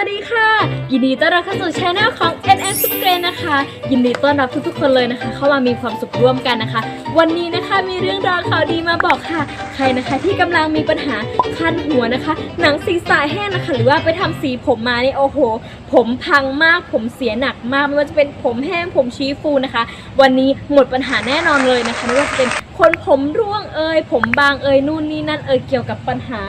วัสดีค่ะ ยินดีต้อนรับเข้าสู่ช anel ของ N s u p r e นะคะ ยินดีต้อนรับทุกๆคนเลยนะคะ เข้ามามีความสุขร่วมกันนะคะ วันนี้นะคะมีเรื่องราวข่าวดีมาบอกค่ะ ใครนะคะที่กำลังมีปัญหาคันหัวนะคะ หนังศีรษะแห้งนะคะ หรือว่าไปทำสีผมมานี่โอ้โห ผมพังมากผมเสียหนักมากไม่ว่าจะเป็นผมแห้งผมชี้ฟูนะคะ วันนี้หมดปัญหาแน่นอนเลยนะคะไม่ว่าจะเป็นคนผมร่วงเอ่ยผมบางเอ่ยนู่นนี่นั่นเอ่ยเกี่ยวกับปัญหา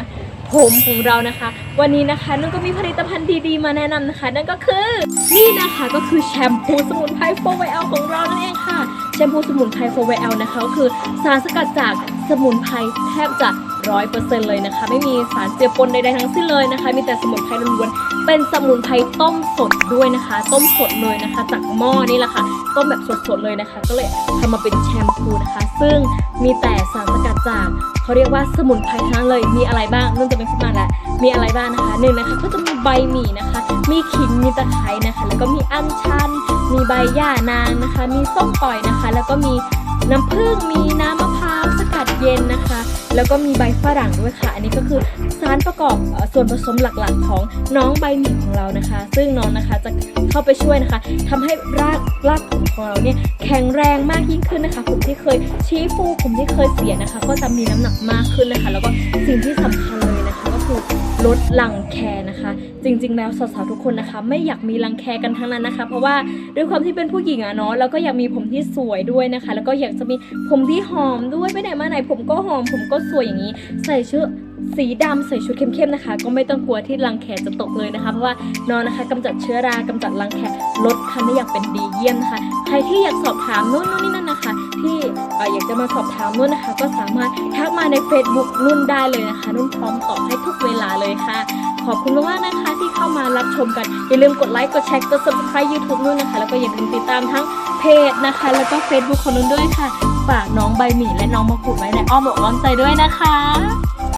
ผมของเรานะคะ วันนี้นะคะนุ่นก็มีผลิตภัณฑ์ดีๆ มาแนะนำนะคะ นั่นก็คือนี่นะคะก็คือแชมพูสมุนไพรโฟเวลของเรานั่นเองค่ะแชมพูสมุนไพรโฟเวลนะคะก็คือสารสกัดจากสมุนไพรแทบจะ ร้อยเปอร์เซ็นต์เลยนะคะ ไม่มีสารเจือปนใดๆทั้งสิ้นเลยนะคะ มีแต่สมุนไพรล้วนๆเป็นสมุนไพรต้มสดด้วยนะคะ ต้มสดเลยนะคะ จากหม้อนี่แหละค่ะต้มแบบสดๆเลยนะคะ ก็เลยทำมาเป็นแชมพูนะคะ ซึ่งมีแต่สารสกัดจากเขาเรียกว่าสมุนไพรทั้งนั้นเลยมีอะไรบ้างนุ่นจะเป็นขึ้นมาแล้วมีอะไรบ้างนะคะหนึ่งนะคะก็จะมีใบหมี่นะคะ มีขิงมีตะไคร้นะคะ แล้วก็มีอัญชัน มีใบหญ้านางนะคะ มีส้มปล่อยนะคะ แล้วก็มีน้ำผึ้งมีน้ำ เย็นนะคะ แล้วก็มีใบฝรั่งด้วยค่ะ อันนี้ก็คือสารประกอบส่วนผสมหลักๆ ของน้องใบหมี่ของเรานะคะ ซึ่งน้องนะคะจะเข้าไปช่วยนะคะทำให้รากรากผมของเราเนี่ยแข็งแรงมากยิ่งขึ้นนะคะ ผมที่เคยชี้ฟูผมที่เคยเสียนะคะ ก็จะมีน้ำหนักมากขึ้นนะคะ แล้วก็สิ่งที่สำคัญเลย ดรังแคนะคะ จริง ๆ แล้วสาวๆทุกคนนะคะ ไม่อยากมีรังแคกันทั้งนั้นนะคะ เพราะว่าด้วยความที่เป็นผู้หญิงอะเนาะแล้วก็อยากมีผมที่สวยด้วยนะคะ แล้วก็อยากจะมีผมที่หอมด้วยไปไหนมาไหนผมก็หอม ผมก็สวยอย่างนี้ ใส่ชุดสีดำใส่ชุดเข้มๆนะคะ ก็ไม่ต้องกลัวที่รังแคจะตกเลยนะคะ เพราะว่านอนนะคะกำจัดเชื้อรากำจัดรังแคลดคันได้อย่างเป็นดีเยี่ยมนะคะ ใครที่อยากสอบถามนู่นนู่นนี่นั่นนะคะ ที่ อยากจะมาสอบถามนู่นนะคะ ก็สามารถทักมาใน Facebook นุ่นได้เลยนะคะ นุ่นพร้อมตอบให้ทุกเวลาเลยค่ะ ขอบคุณมากๆนะคะที่เข้ามารับชมกัน อย่าลืมกดไลค์กดแชร์กด subscribe YouTube นุ่นนะคะ แล้วก็อย่าลืมติดตามทั้งเพจนะคะ แล้วก็ Facebook ของนุ่นด้วยค่ะฝากน้องใบหมี่และน้องมะกรูดไว้ในอ้อมอกอ้อมใจด้วยนะคะ